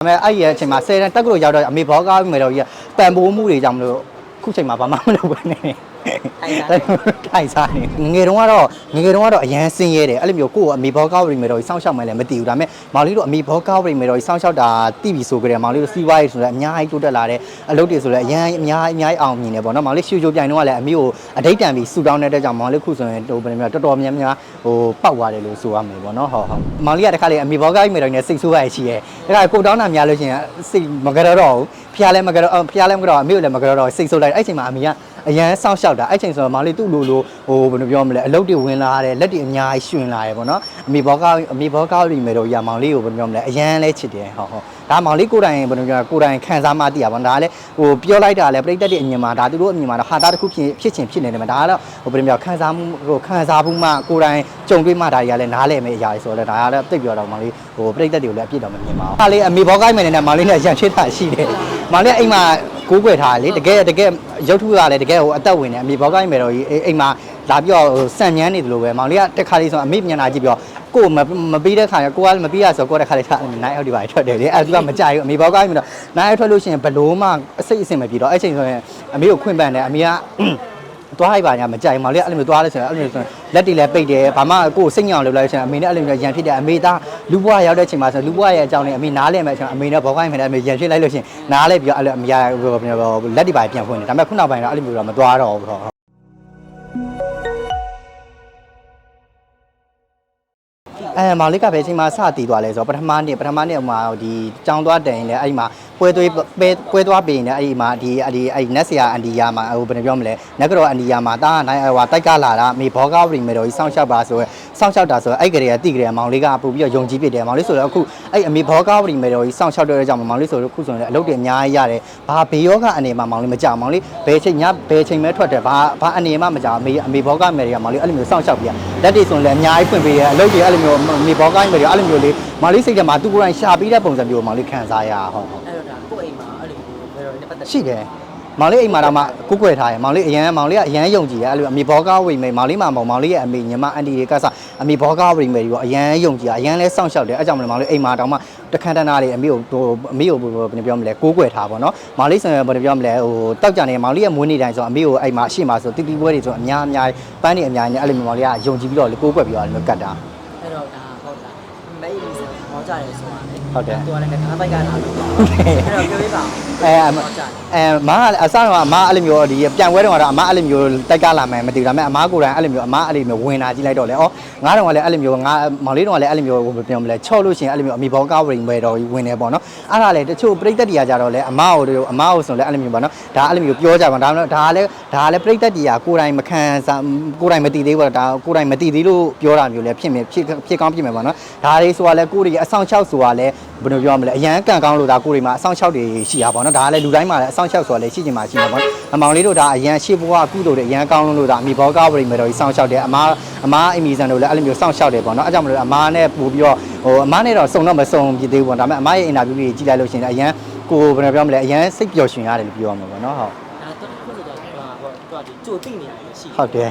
ဒါပေမဲ့အဲ့ဒီအချိန်မှာ10တန်းတက်ကလို့ရောက်တော့အမေဘောကားပြီးမယ်တော့ကြီးကပံပိုးမှုတွေကြောင့်မလို့ခုချိန်မှာဘာမှမလုပ်ဘဲနေနေ ထိုင်စားနေငငယ်တုန်းကတော့ငငယ်တုန်းကတော့အရန်စင်းရဲတယ်အဲ့လိုမျိုးကိုယ့်အမေဘောကားပြီးမယ်တော့ကြီးစောင့်ရှောက်မယ်လည်းမသိဘူးဒါပေမဲ့မောင်လေးတို့အမေဘောကားပြီးမယ်တော့ကြီးစောင့်ရှောက်တာတိပြီဆိုကြတယ်မောင်လေးတို့စီးပွားရေးဆိုလည်းအများကြီးတိုးတက်လာတယ်အလုပ်တွေဆိုလည်းအရန်အများအများကြီးအောင်မြင်တယ်ပေါ့နော်မောင်လေးရှူချိုပြိုင်တော့ကလည်းအမေကိုအတိတ်တန်ပြီးဆူတောင်းတဲ့အတွက်ကြောင့်မောင်လေးခုဆိုရင်ဟိုဘယ်လိုမျိုးတော်တော်များများဟိုပောက်သွားတယ်လို့ဆိုရမယ်ပေါ့နော်ဟုတ်ဟုတ်မောင်လေးကတခါလေအမေဘောကားပြီးမယ်တော့ကြီးစိတ်ဆိုးရရှိရဲတခါကိုတောင်းတာများလို့ရှိရင်စိတ်မကြတော့ဘူးဖျားလဲမကြတော့ဖျားလဲမကြတော့အမေကိုလည်းမကြတော့စိတ်ဆိုးလိုက်အဲ့ချိန်မှာအမေက အရန်စောင့်ရှောက်တာအဲ့ချိန်ဆိုတော့မောင်လေးသူ့လိုလိုဟိုဘယ်လိုပြောမလဲအလုပ်တွေဝင်လာတယ်လက်တွေအများကြီးရှင်လာတယ်ပေါ့နော်အမေဘောကားအမေဘောကားပြီးမယ်တော့ရမောင်လေးကိုဘယ်လိုပြောမလဲအရန်လဲချစ်တယ်ဟုတ်ဟုတ်ဒါမောင်လေးကိုယ်တိုင်ဘယ်လိုပြောကိုယ်တိုင်ခံစားမှသိရပါဘောဒါကလည်းဟိုပြောလိုက်တာလည်းပြိတ္တတွေအမြင်မှာဒါသူတို့အမြင်မှာတော့ဟာတာတစ်ခုဖြစ်ဖြစ်ချင်းဖြစ်နေတယ်မှာဒါကတော့ဟိုဘယ်လိုပြောခံစားမှုဟိုခံစားမှုမှကိုယ်တိုင်ကြုံတွေ့မှဒါတွေကလည်းနားလည်မယ့်အရာတွေဆိုတော့ဒါကလည်းသိပြောတော့မောင်လေးဟိုပြိတ္တတွေကိုလည်းအပြစ်တော့မမြင်ပါဘူးဟာလေးအမေဘောကားမယ်နဲ့မောင်လေးနဲ့ရန်ချစ်တာရှိတယ်မောင်လေးအိမ်မှာ ကိုးကွယ်ထားတယ်လေတကယ်တကယ်ရုပ်ထုကလည်းတကယ်ဟိုအသက်ဝင်နေအမေဘောကိုင်းမယ်တော့ကြီးအိမ်မှာလာပြီးတော့ဟိုစံမြန်းနေတယ်လို့ပဲမောင်လေးကတက်ခါလေးဆိုအမေပြန်လာကြည့်ပြီးတော့ကိုမမပြီးတဲ့ခါကျကိုကလည်းမပြီးရဆိုကိုတက်ခါလေးထားနိုင်အောက်ဒီပါထွက်တယ်လေအဲ့သူကမကြိုက်ဘူးအမေဘောကိုင်းပြီးတော့နိုင်အောက်ထွက်လို့ရှိရင်ဘလို့မှအစိတ်အစင်မပြေတော့အဲ့ချိန်ဆိုရင်အမေကိုခွင့်ပန်တယ်အမေက သွားလိုက်ပါညာမကြိုက်ဘူးမောင်လေးကအဲ့လိုမျိုးသွားလဲဆိုရင်အဲ့လိုမျိုးဆိုရင်လက်တွေလည်းပိတ်တယ်ဘာမှကိုယ်စိတ်ညစ်အောင်လုပ်လိုက်ဆိုရင်အမေနဲ့အဲ့လိုမျိုးရန်ဖြစ်တယ်အမေသားလူဘွားရောက်တဲ့ချိန်မှာဆိုလူဘွားရဲ့အကြောင်းနဲ့အမေနားလဲမဲ့အချိန်အမေနဲ့ဘောကိုင်းမယ်နဲ့အမေရန်ဖြစ်လိုက်လို့ရှိရင်နားလဲပြီးတော့အဲ့လိုအမေကလက်တွေပါပြန်ဖွင့်တယ်ဒါပေမဲ့ခုနောက်ပိုင်းတော့အဲ့လိုမျိုးတော့မသွားတော့ဘူးပေါ့အဲမောင်လေးကပဲအချိန်မှာစတည်သွားလဲဆိုတော့ပထမနေ့ပထမနေ့ဟိုမှာဒီចောင်းသွားတယ်ရင်လည်းအဲ့ဒီမှာ ပွဲသွေးပဲပွဲသွားပြင်နေအဲ့ဒီမှာဒီအဲ့ဒီအဲ့ဒီနက်ဆရာအန်ဒီယာမှာဟိုဘယ်လိုပြောမလဲနက်ကတော့အန်ဒီယာမှာတာနိုင်ဟိုတိုက်ကလာတာမေဘောကားပြင်မယ်တော့ကြီးစောင့်ရှောက်ပါဆိုရဲစောင့်ရှောက်တာဆိုအဲ့ကလေးကတိကလေးမောင်လေးကပို့ပြီးတော့ယုံကြည်ဖြစ်တယ်မောင်လေးဆိုတော့အခုအဲ့အမေဘောကားပြင်မယ်တော့ကြီးစောင့်ရှောက်တဲ့ကြောင့်မောင်လေးဆိုတော့ခုဆိုရင်အလုပ်တွေအများကြီးရတယ်ဘာဘေယောဂအနေမှာမောင်လေးမကြောက်မောင်လေးဘယ်ချိန်ညဘယ်ချိန်မဲထွက်တယ်ဘာဘာအနေမှမကြောက်အမေအမေဘောကားမယ်တွေကမောင်လေးအဲ့လိုမျိုးစောင့်ရှောက်ပြလက်တွေဆိုရင်လည်းအများကြီးဖွင့်ပေးတယ်အလုပ်တွေအဲ့လိုမျိုးမေဘောကားမယ်တွေအဲ့လိုမျိုးလေး မောင်လေးစိတ်ထဲမှာသူကိုယ်တိုင်ရှာပြီးတဲ့ပုံစံမျိုးကိုမောင်လေးခံစားရဟုတ်ဟုတ်အဲ့တော့ဒါကိုယ့်အိမ်မှာအဲ့လိုမျိုးဘယ်လိုလဲပတ်သက်ရှိတယ်မောင်လေးအိမ်မှာတော့မှကိုကိုွယ်ထားတယ်မောင်လေးအရန်မောင်လေးကအရန်ယုံကြည်ရအဲ့လိုအမေဘောကားဝိမယ်မောင်လေးမှာမောင်လေးရဲ့အမေညီမအန်တီတွေကစအမေဘောကားဝိမယ်ဒီပေါ့အရန်ယုံကြည်ရအရန်လဲစောင့်ရှောက်တယ်အဲ့ကြောင့်မလို့မောင်လေးအိမ်မှာတောင်မှတခန်းတနာလေးအမေကိုဟိုအမေကိုဘယ်လိုပြောမလဲကိုကိုွယ်ထားပါတော့မောင်လေးဆိုရင်ဘယ်လိုပြောမလဲဟိုတောက်ကြနေမောင်လေးရဲ့မွေးနေ့တိုင်းဆိုအမေကိုအိမ်မှာရှိမှာဆိုတီတီပွဲတွေဆိုအများအများပန်းနေအများကြီးအဲ့လိုမျိုးမောင်လေးကယုံကြည်ပြီးတော့ကိုကိုွယ်ပြီးတော့အဲ့လိုကတ်တာအဲ့တော့ဒါဟုတ်လားမဲအီ လီဆန်ဟောကြတယ်ဆိုတာလေဟုတ်တယ်သူကလည်းကားပိုက်ကလာလို့အဲ့တော့ပြောပြပါဦး အဲဟောကြတယ်အဲမအစတော့အမအဲ့လိုမျိုးဒီပြန်ပွဲတော့ကတော့အမအဲ့လိုမျိုးတိုက်ကလာမယ်မသိဘူးဒါပေမဲ့အမကိုယ်တိုင်အဲ့လိုမျိုးအမအဲ့လိုမျိုးဝင်လာကြည့်လိုက်တော့လေဩငါတော့ကလည်းအဲ့လိုမျိုးငါမောင်လေးတော့ကလည်းအဲ့လိုမျိုးပြောမလဲချော့လို့ရှိရင်အဲ့လိုမျိုးအမိဘောကားဝင်ပဲတော့ဝင်နေပေါ့နော်အဲ့ဒါလေတချို့ပြိတ္တတွေကကြတော့လေအမကိုတို့အမကိုဆိုလဲအဲ့လိုမျိုးပေါ့နော်ဒါအဲ့လိုမျိုးပြောကြပါဒါမှမဟုတ်ဒါလည်းဒါလည်းပြိတ္တတွေကကိုယ်တိုင်မခံစားကိုယ်တိုင်မသိသေးဘူးဒါကိုယ်တိုင်မသိသေးလို့ပြောတာမျိုးလည်းဖြစ်မယ်ဖြစ်ဖြစ်ကောင်းဖြစ်မယ်ပေါ့နော်ဒါလေးဆိုတာလဲကိုယ်တွေအဆောင်ချောက်ဆိုတာလဲ ဘယ်လိုပြောမလဲအရန်ကန်ကောင်းလို့ဒါကိုယ်တွေမှာအဆောင်ချောက်တွေရှိတာပေါ့နော်ဒါကလည်းလူတိုင်းမှာလည်းအဆောင်ချောက်ဆိုတာလည်းရှိချင်မှရှိမှာပေါ့အမောင်လေးတို့ဒါအရန်ရှေ့ဘဝကုသိုလ်တွေအရန်ကောင်းလို့ဒါအမိဘောကားဝရိမယ်တော့စောင့်ရှောက်တယ်အမအမအမီဆန်တို့လည်းအဲ့လိုမျိုးစောင့်ရှောက်တယ်ပေါ့နော်အဲကြောင့်မလို့အမနဲ့ပို့ပြီးတော့ဟိုအမနဲ့တော့စုံတော့မစုံဖြစ်သေးဘူးပေါ့ဒါပေမဲ့အမရဲ့အင်တာဗျူးတွေကြည့်လိုက်လို့ရှိရင်အရန်ကိုဘယ်လိုပြောမလဲအရန်စိတ်ပျော်ရွှင်ရတယ်လို့ပြောရမှာပေါ့နော်ဟုတ်ဒါတော့ခုဆိုတော့ဟောဟောသူကဒီကြိုတိနေရတယ်ရှိဟုတ်တယ်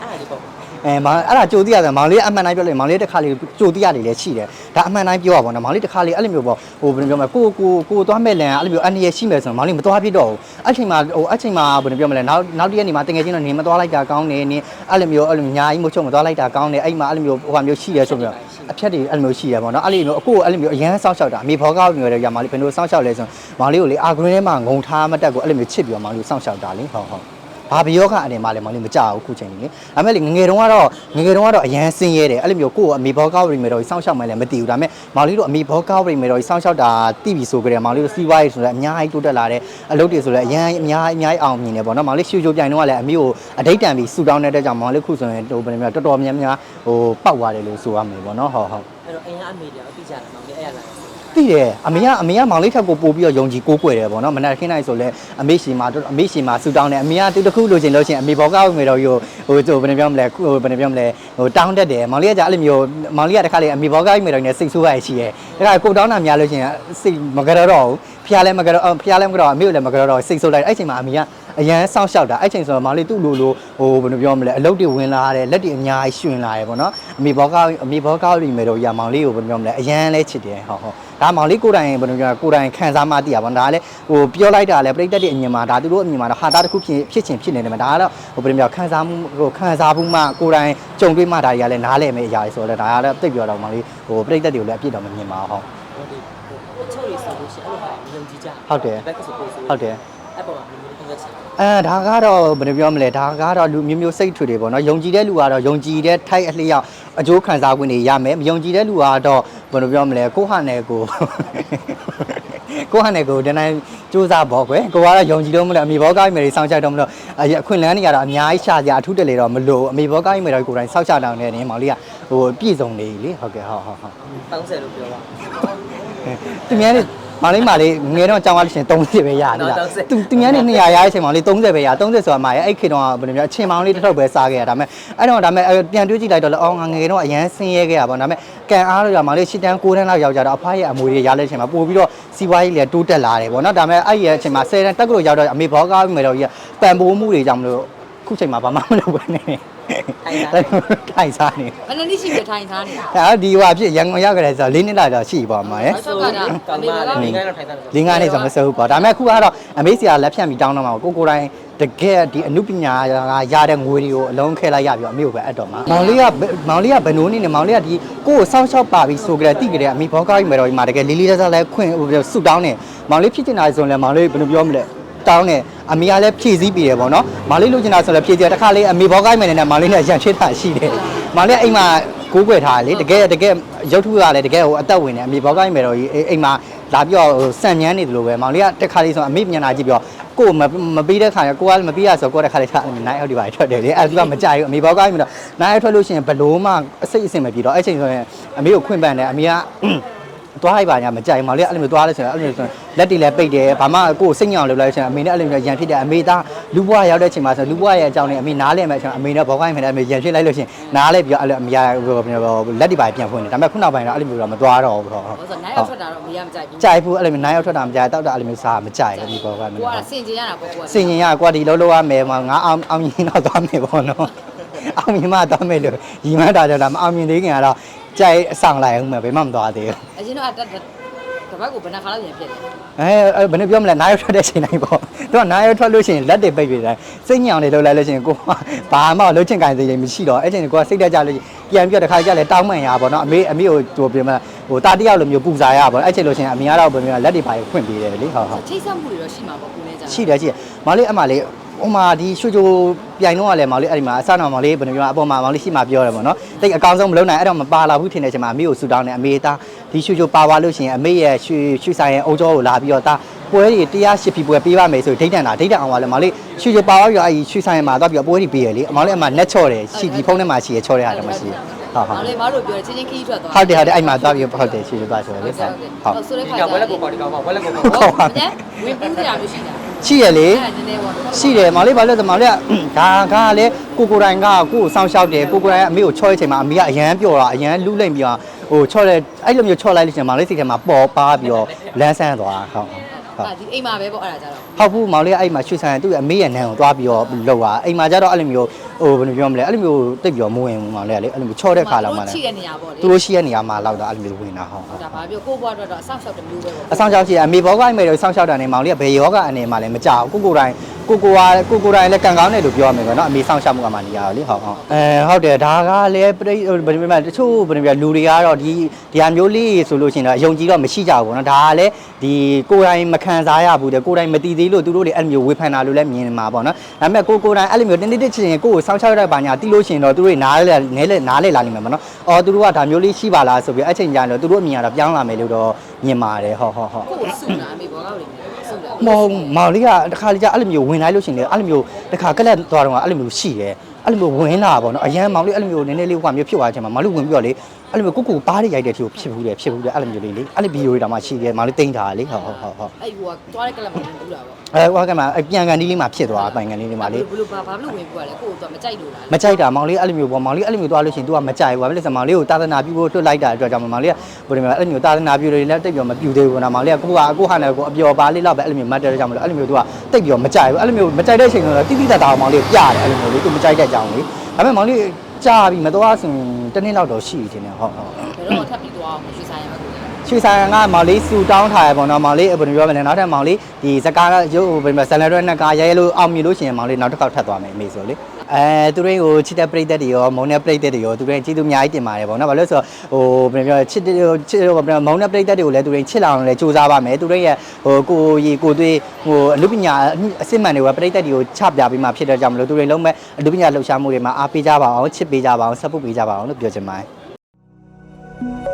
အဲ့ဒါလေးပေါ့အဲမောင်အဲ့ဒါကြိုတိရတယ်မောင်လေးအမှန်တိုင်းပြောလို့မောင်လေးတစ်ခါလေးကြိုတိရတယ်လည်းရှိတယ်ဒါအမှန်တိုင်းပြောရပါတော့မောင်လေးတစ်ခါလေးအဲ့လိုမျိုးပေါ့ဟိုဘယ်လိုပြောမလဲကိုကိုကိုသွားမဲ့လန်အဲ့လိုမျိုးအန်ဒီရရှိမယ်ဆိုရင်မောင်လေးမသွားဖြစ်တော့ဘူးအဲ့ချိန်မှာဟိုအဲ့ချိန်မှာဘယ်လိုပြောမလဲနောက်နောက်တည့်ရက်နေမှာတကယ်ချင်းတော့နေမသွားလိုက်တာကောင်းတယ်နင်းအဲ့လိုမျိုးအဲ့လိုညာကြီးမချုပ်မသွားလိုက်တာကောင်းတယ်အဲ့မှာအဲ့လိုမျိုးဟိုဟာမျိုးရှိတယ်ဆိုပြီးတော့အဖြတ်တွေအဲ့လိုမျိုးရှိရပါတော့အဲ့လိုမျိုးအခုအဲ့လိုမျိုးအရန်စောင့်ရှောက်တာအမေဘောကောက်မျိုးတွေရမောင်လေးဘယ်လိုစောင့်ရှောက်လဲဆိုမောင်လေးကိုလေအာဂရင်းထဲမှာငုံထားမတက်ကိုအဲ့လိုမျိုးချစ်ပြီးတော့မောင်လေးစောင့်ရှောက်တာလေဟုတ်ဟုတ် ဘာဘယောခအနေမှာလည်းမလေးမကြဘူးခုချိန်ကြီးလေဒါပေမဲ့လေငငယ်တုန်းကတော့ငငယ်တုန်းကတော့အရန်စင်းရဲတယ်အဲ့လိုမျိုးကိုယ့်အမေဘောကောက်ရီမယ်တော့စောင့်ရှောက်မယ်လည်းမသိဘူးဒါပေမဲ့မောင်လေးတို့အမေဘောကောက်ရီမယ်တော့စောင့်ရှောက်တာတိပြီဆိုကြတယ်မောင်လေးတို့စီးပွားရေးဆိုလည်းအများကြီးတိုးတက်လာတယ်အလုပ်တွေဆိုလည်းအရန်အများအများကြီးအောင်မြင်တယ်ပေါ့နော်မောင်လေးရှူချိုပြိုင်တော့ကလည်းအမေကိုအတိတ်တန်ပြီးဆူတောင်းတဲ့အတွက်ကြောင့်မောင်လေးခုဆိုရင်ဟိုဘယ်လိုမျိုးတော်တော်များများဟိုပောက်သွားတယ်လို့ဆိုရမယ်ပေါ့နော်ဟုတ်ဟုတ်အဲ့တော့အိမ်ကအမေတွေအသိကြတယ်မောင်လေးအဲ့ရလာတယ် သိတယ်အမေကအမေကမောင်လေးထက်ကိုပို့ပြီးတော့ယုံကြည်ကိုးကွယ်တယ်ပေါ့နော်မနက်ခင်းတိုင်းဆိုလဲအမေရှင်မှာအမေရှင်မှာဆူတောင်းတယ်အမေကတူတစ်ခုလိုချင်လို့ချင်းအမေဘောကောက်မေတော့ယူဟိုဟိုဘယ်နှပြောမလဲဟိုဘယ်နှပြောမလဲဟိုတောင်းတက်တယ်မောင်လေးကကြာအဲ့လိုမျိုးမောင်လေးကတခါလေအမေဘောကောက်မေတော့နေစိတ်ဆိုးရရှိတယ်တခါကိုတောင်းတာများလို့ချင်းစိတ်မကြတော့ဘူးဖျားလဲမကြတော့ဖျားလဲမကြတော့အမေကိုလည်းမကြတော့စိတ်ဆိုးလိုက်အဲ့ချိန်မှာအမေက အရန်စောင့်ရှောက်တာအဲ့ချိန်ဆိုတော့မောင်လေးသူ့လိုလိုဟိုဘယ်နှပြောမလဲအလုပ်တွေဝင်လာတယ်လက်တွေအများကြီးရှင်လာတယ်ပေါ့နော်အမေဘောကောက်အမေဘောကောက်မေတော့ရမောင်လေးကိုဘယ်နှပြောမလဲအရန်လဲချစ်တယ်ဟုတ်ဟုတ်ဒါမောင်လေးကိုယ်တိုင်ဘယ်လိုပြောကိုယ်တိုင်ခံစားမှသိရပါဘောဒါကလည်းဟိုပြောလိုက်တာလည်းပြိတ္တတွေအမြင်မှာဒါသူတို့အမြင်မှာတော့ဟာတာတစ်ခုဖြစ်ဖြစ်ချင်းဖြစ်နေတယ်မှာဒါကတော့ဟိုဘယ်လိုပြောခံစားမှုဟိုခံစားမှုမှကိုယ်တိုင်ကြုံတွေ့မှဒါတွေကလည်းနားလည်မယ့်အရာတွေဆိုတော့ဒါကလည်းသိပြောတော့မောင်လေးဟိုပြိတ္တတွေကိုလည်းအပြစ်တော့မမြင်ပါဘူးဟုတ်ဟိုဒီဟိုအချုပ်တွေဆိုလို့ရှိရင်အဲ့လိုဟာမယုံကြည်ကြဟုတ်တယ် ဘက်ကဆိုပို့ဆိုဟုတ်တယ်အဲ့ပေါ်မှာမယုံကြည်ချက်အဲဒါကတော့ဘယ်လိုပြောမလဲဒါကတော့လူမျိုးမျိုးစိတ်ထွေတွေပေါ့နော်ယုံကြည်တဲ့လူကတော့ယုံကြည်တဲ့ထိုက်အလျောက်အကျိုးခံစား권တွေရမယ်မယုံကြည်တဲ့လူကတော့ဘယ်လိုပြောမလဲကိုယ့်ဟာနဲ့ကိုယ်ကိုယ့်ဟာနဲ့ကိုယ်ဒီတိုင်းစူးစမ်းပေါ့ကွယ်ကိုကတော့ယုံကြည်လို့မလို့အမေဘောကားကြီးမယ်စောင့်ချတော့မလို့အခွင့်လန်းတွေကတော့အများကြီးရှာကြအထူးတလေတော့မလို့အမေဘောကားကြီးမယ်တော့ကိုယ်တိုင်စောင့်ချတောင်းနေတယ်မောင်လေးကဟိုပြည့်စုံနေပြီလေဟုတ်ကဲ့ဟုတ်ဟုတ်ဟုတ်30လို့ပြောပါသူများနေ မောင်လေးမလေးငယ်တော့ကြောင်းသွားလို့ရှိရင်30ပဲရတယ်လား30သူသူများနေ200ရတဲ့အချိန်မောင်လေး30ပဲရ30ဆိုတာမှရအဲ့ခေတ်တော့ဘယ်လိုမျိုးအချင်းမောင်လေးတစ်ထုပ်ပဲစားခဲ့ရဒါပေမဲ့အဲ့တော့ဒါပေမဲ့ပြန်တွေးကြည့်လိုက်တော့လေအော်ငါငယ်တော့အရန်ဆင်းရဲခဲ့ရပါဘောဒါပေမဲ့ကန်အားလို့ရမောင်လေးရှစ်တန်း9တန်းလောက်ရောက်ကြတော့အဖရဲ့အမွေတွေရတဲ့အချိန်မှာပို့ပြီးတော့စီးပွားရေးလည်းတိုးတက်လာတယ်ပေါ့နော်ဒါပေမဲ့အဲ့ဒီအချိန်မှာ10တန်းတက်ကလို့ရောက်တော့အမေဘောကားပြီးမယ်တော့ကြီးပန်ပိုးမှုတွေကြောင့်မလို့ခုချိန်မှာဘာမှမလုပ်ဘဲနေ ထိုင်စားနေဘယ်နှစ်နှစ်ရှိပြီထိုင်ထားနေတာအဲ့ဒီဟိုအဖြစ်ရန်ကုန်ရောက်ကြတယ်ဆိုတော့၄နှစ်လောက်တော့ရှိပါမှာရယ်ဆိုတော့ကောင်းပါလေငန်းတော့ထိုင်တာလို့လင်းကားနေဆိုမစိုးဘူးပေါ့ဒါပေမဲ့အခုကတော့အမေးစရာလက်ဖြတ်ပြီးတောင်းတော့မှာကိုကိုတိုင်းတကယ်ဒီအမှုပညာကရတဲ့ငွေတွေကိုအလုံးခဲလိုက်ရပြီးတော့အမေကိုပဲအပ်တော့မှာမောင်လေးကမောင်လေးကဘယ်လိုနေနေမောင်လေးကဒီကိုကိုစောင့်ရှောက်ပါပြီးဆိုကြတဲ့တိကြတဲ့အမေဘောကားကြီးမယ်တော့ဒီမှာတကယ်လေးလေးစားစားလဲခွင့်ဟိုဆူတောင်းနေမောင်လေးဖြစ်ချင်တာဆိုရင်လည်းမောင်လေးဘယ်လိုပြောမလဲ တောင်းနေအမေကလည်းဖြည့်ဆည်းပြီးတယ်ပေါ့နော်မောင်လေးလိုချင်တာဆိုလည်းဖြည့်ဆည်းတခါလေးအမေဘောကိုင်းမယ်နဲ့မောင်လေးနဲ့ရန်ချစ်တာရှိတယ်မောင်လေးအိမ်မှာကိုးကွယ်ထားလေတကယ်တကယ်ရုပ်ထုကလည်းတကယ်ဟိုအသက်ဝင်တယ်အမေဘောကိုင်းမယ်တော့ကြီးအိမ်မှာလာပြီးတော့ဟိုစံညမ်းနေတယ်လို့ပဲမောင်လေးကတခါလေးဆိုအမေမျက်နှာကြည့်ပြီးတော့ကိုမမပြီးတဲ့ခါကျကိုကလည်းမပြီးရဆိုကိုတခါလေးထားနိုင်ဟုတ်ဒီပါထွက်တယ်လေအဲ့ဒါကမကြိုက်ဘူးအမေဘောကိုင်းမယ်တော့နိုင်ထွက်လို့ရှိရင်ဘလို့မှအစိတ်အစင်မပြေတော့အဲ့ချိန်ဆိုရင်အမေကိုခွင့်ပန်တယ်အမေက သွားလိုက်ပါညာမကြိုက်မောင်လေးအဲ့လိုမျိုးသွားလဲဆိုရင်အဲ့လိုမျိုးဆိုရင်လက်တွေလည်းပိတ်တယ်ဘာမှကိုယ်စိတ်ညစ်အောင်လုပ်လိုက်ဆိုရင်အမေနဲ့အဲ့လိုမျိုးရန်ဖြစ်တယ်အမေသားလူဘွားရောက်တဲ့အချိန်မှာဆိုလူဘွားရဲ့အကြောင်းနဲ့အမေနားလဲမယ်အချိန်အမေနဲ့ဘောကိုင်းမယ်အမေရန်ဖြစ်လိုက်လို့ရှိရင်နားလဲပြီးတော့အဲ့လိုအမေရလက်တွေပါပြန်ဖွင့်တယ်ဒါပေမဲ့ခုနောက်ပိုင်းတော့အဲ့လိုမျိုးတော့မသွားတော့ဘူးတော့ဘာလို့ဆိုနိုင်ရောက်ထွက်တာတော့မရမကြိုက်ဘူးကြိုက်ဘူးအဲ့လိုမျိုးနိုင်ရောက်ထွက်တာမကြိုက်တောက်တာအဲ့လိုမျိုးစားမကြိုက်ဘူးဒီဘောကမကိုကစင်ကြင်ရတာပေါ့ကိုကစင်ရင်ရကွာဒီလုံးလုံးရမယ်ငါအောင်အောင်မြင်တော့သွားမယ်ပေါ့နော်အောင်မြင်မှသွားမယ်လို့ညီမတာကြတာမအောင်မြင်သေးခင်ကတော့ ကြိုက်အဆောင်လိုက်အောင်မယ်ဘယ်မှမသွားသေးဘူးအရင်တော့အတက်တပတ်ကိုဘယ်နှခါလောက်ပြန်ဖြစ်လဲအဲအဲဘယ်နဲ့ပြောမလဲနားရထွက်တဲ့ချိန်တိုင်းပေါ့သူကနားရထွက်လို့ရှိရင်လက်တွေပိတ်ပြီးတိုင်းစိတ်ညစ်အောင်နေလုပ်လိုက်လို့ရှိရင်ကိုကဘာမှလှုပ်ချင်ကြိုင်စေရင်မရှိတော့အဲ့ချိန်ကိုကစိတ်တက်ကြလို့ပြန်ပြီးတော့တစ်ခါကြလဲတောင်းမှန်ရပါတော့အမေအမေကိုဟိုပြင်မဟိုတာတယောက်လိုမျိုးပူစားရပါတော့အဲ့ချိန်လို့ရှိရင်အမေကတော့ဘယ်မျိုးလက်တွေပါခွင့်ပေးတယ်လေဟုတ်ဟုတ်ချိတ်ဆက်မှုတွေတော့ရှိမှာပေါ့ကိုလည်းကြာရှိတယ်ရှိတယ်မောင်လေးအမလေး ဟိုမှာဒီရွှေချိုပြိုင်တော့ကလည်းမောင်လေးအဲ့ဒီမှာအစတော့မောင်လေးဘယ်လိုပြောအပေါ်မှာမောင်လေးရှိမှပြောတယ်ပေါ့နော်တိတ်အကောင်းဆုံးမလုပ်နိုင်အဲ့တော့မပါလာဘူးထင်တဲ့အချိန်မှာအမေကိုဆူတောင်းတယ်အမေသားဒီရွှေချိုပါသွားလို့ရှိရင်အမေရဲ့ရွှေရွှေဆိုင်ရဲ့အုံကျော်ကိုလာပြီးတော့ဒါပွဲတွေတရားရှိပြီပွဲပေးပါမယ်ဆိုဒိတ်တန်တာဒိတ်တန်အောင်ပါလေမောင်လေးရွှေချိုပါသွားပြီးတော့အဲ့ဒီရွှေဆိုင်မှာသွားပြီးတော့ပွဲတွေပေးရလေမောင်လေးအမနက်ချော့တယ်ရှိဒီဖုန်းထဲမှာရှိရချော့တဲ့ဟာတော့မရှိဘူးဟုတ်ဟုတ်မောင်လေးမတို့ပြောတယ်ချင်းချင်းခီးထွက်သွားဟုတ်တယ်ဟုတ်တယ်အဲ့မှာသွားပြီးဟုတ်တယ်ရွှေချိုသွားဆိုတယ်လေဟုတ်ဟုတ်ဆိုတဲ့ဒီခါကဝက်လက်ကိုပေါ့ဒီကောင်ပါဝက်လက်ကိုပေါ့ဟုတ်ပါဘူးဝင်ပူးကြရလို့ရှိတာ ရှိရလေအဲ့ဒါနည်းနည်းပေါ့ရှိတယ်မောင်လေးဘာလို့လဲဆိုမောင်လေးကဒါကလည်းကိုကိုတိုင်ကကိုကိုစောင့်ရှောက်တယ်ကိုကိုတိုင်ကအမေကိုချော့တဲ့အချိန်မှာအမေကအရန်ပျော်တာအရန်လူးလိုက်ပြီးတော့ဟိုချော့တဲ့အဲ့လိုမျိုးချော့လိုက်လို့ရှိရင်မောင်လေးစိတ်ထဲမှာပေါ်ပါပြီးတော့လန်းဆန်းသွားဟုတ်ဟုတ်အာဒီအိမ်မှာပဲပေါ့အဲ့ဒါကြတော့ဟုတ်ဘူးမောင်လေးကအဲ့မှာရွှေဆိုင်သူ့ရဲ့အမေရဲ့နန်းကိုသွားပြီးတော့လောက်တာအိမ်မှာကျတော့အဲ့လိုမျိုး ဟိုဘယ်လိုပြောမလဲအဲ့လိုမျိုးတိတ်ပြီးတော့မဝင်ဘူးမောင်လေးကလေအဲ့လိုမျိုးချော့တဲ့ခါလောက်မှလည်းချိတဲ့နေရာပေါ့လေသူတို့ရှိတဲ့နေရာမှာလောက်တာအဲ့လိုမျိုးဝင်တာဟုတ်ဟုတ်ဒါဘာပြောကိုဘွားတော့တော့အဆောက်အအုံတစ်မျိုးပဲပေါ့အဆောင်ကြောက်ရှိတယ်အမေဘောကိုင်းမယ်တော့စောင့်ရှောက်တာနေမောင်လေးကဘယ်ယောဂအနေမှာလည်းမကြောက်ကိုကိုတိုင်း ကိုကိုကကိုကိုတိုင်းလည်းကံကောင်းတယ်လို့ပြောရမယ်ကွာနော်အမေစောင့်ရှောက်မှုကမှနေရတော့လေဟုတ်ဟုတ်အဲဟုတ်တယ်ဒါကလည်းပြိဘယ်လိုမှတချို့ဘယ်လိုပြလူတွေကတော့ဒီဒီဟာမျိုးလေးဆိုလို့ရှိရင်တော့ယုံကြည်တော့မရှိကြဘူးနော်ဒါကလည်းဒီကိုတိုင်းမခံစားရဘူးတဲ့ကိုတိုင်းမတည်သေးလို့သူတို့တွေအဲ့လိုမျိုးဝေဖန်တာလို့လည်းမြင်မှာပေါ့နော်ဒါပေမဲ့ကိုကိုတိုင်းအဲ့လိုမျိုးတင်းတင်းတစ်ချင်းကိုကိုစောင့်ရှောက်ရတဲ့ဘာညာတီးလို့ရှိရင်တော့သူတို့နားလဲနဲလဲနားလဲလာနေမှာပေါ့နော်အော်သူတို့ကဒါမျိုးလေးရှိပါလားဆိုပြီးအဲ့ချိန်ကျရင်တော့သူတို့အမြင်ကတော့ပြောင်းလာမယ်လို့တော့မြင်ပါတယ်ဟုတ်ဟုတ်ဟုတ်ကိုကိုစုလာမေဘောကောက်လေး စုလာမောင်မောင်လေးကတခါလေကြာအဲ့လိုမျိုးဝင်လိုက်လို့ရှိရင်လေအဲ့လိုမျိုးတခါကလက်သွားတော့အဲ့လိုမျိုးရှိတယ်အဲ့လိုမျိုးဝင်လာပါတော့အရန်မောင်လေးအဲ့လိုမျိုးနည်းနည်းလေးဟိုကမျိုးဖြစ်သွားချင်မှာမောင်လေးဝင်ပြီးတော့လေ အဲ့လိုမျိုးကိုကိုပါးရရိုက်တဲ့ထီကိုဖြစ်ဘူးတယ်ဖြစ်ဘူးတယ်အဲ့လိုမျိုးလေးလေအဲ့လိုဗီဒီယိုတွေတောင်မှရှိတယ်မောင်လေးတိမ့်ထားတာလေဟုတ်ဟုတ်ဟုတ်ဟုတ် အဲ့ဟိုကသွားတဲ့ကလပ်မှာဝင်ပူးတာပေါ့ အဲဟိုကမှအပြန်ကန်ဒီလေးမှာဖြစ်သွားပိုင်ကန်လေးလေးမှာလေ ဘလို့ဘာဘာလို့ဝင်ပူးရလဲကိုကိုတော့မကြိုက်လို့လား မကြိုက်တာမောင်လေးအဲ့လိုမျိုးပေါ့မောင်လေးအဲ့လိုမျိုးသွားလို့ရှိရင် तू ကမကြိုက်ဘူးဘာဖြစ်လဲဆိုမောင်လေးကိုတာသနာပြုဖို့လွတ်လိုက်တာအတွက်ကြောင့်မောင်လေးကဘယ်လိုမျိုးအဲ့လိုမျိုးတာသနာပြုတွေလည်းတိတ်ပြီးမပြူသေးဘူးနော်မောင်လေးကကိုကကိုဟာနဲ့ကိုအပျော်ပါလေးလောက်ပဲအဲ့လိုမျိုးမတ်တဲ့ကြောင့်မလို့အဲ့လိုမျိုး तू ကတိတ်ပြီးမကြိုက်ဘူးအဲ့လိုမျိုးမကြိုက်တဲ့အချိန်တော့တိတိတတ်တာမောင်လေးကိုပြတယ်အဲ့လိုမျိုးလေ तू မကြိုက်တဲ့ကြောင့်လေဒါပေမဲ့မောင်လေး ကြာပြီမသွားဆိုရင်တစ်နှစ်လောက်တော့ရှိနေတယ်ဟုတ်ဟုတ်ဘယ်တော့ထပ်ပြီးသွားအောင်ရွှေဆိုင်ရမှာကိုရွရွှေဆိုင်ကမောင်လေးစူတောင်းထားရပေါ့နော်မောင်လေးဘယ်လိုပြောမလဲနောက်ထပ်မောင်လေးဒီစကားရုပ်ဘယ်မှာဆန်လက်ရွက်နှစ်ကားရဲရဲလို့အောင်မြင်လို့ရှိရင်မောင်လေးနောက်တစ်ခေါက်ထပ်သွားမယ်အမေဆိုလေ အဲသူတို့ကိုချစ်တဲ့ပြိတ္တတွေရောမုံတဲ့ပြိတ္တတွေရောသူတို့ကျေးဇူးအများကြီးတင်ပါတယ်ပေါ့နော်ဘာလို့လဲဆိုတော့ဟိုဘယ်လိုပြောချစ်တဲ့ချစ်မုံတဲ့ပြိတ္တတွေကိုလည်းသူတို့ချစ်လာအောင်လည်းစူးစမ်းပါမယ်သူတို့ရဲ့ဟိုကိုရီကိုသွေးဟိုအလူပညာအစစ်မှန်တွေကပြိတ္တတွေကိုချပြပေးမှဖြစ်တဲ့ကြောင့်မလို့သူတွေလုံးမဲ့အလူပညာလှူရှားမှုတွေမှာအားပေးကြပါအောင်ချစ်ပေးကြပါအောင်ဆက်ပုတ်ပေးကြပါအောင်လို့ပြောချင်ပါတယ်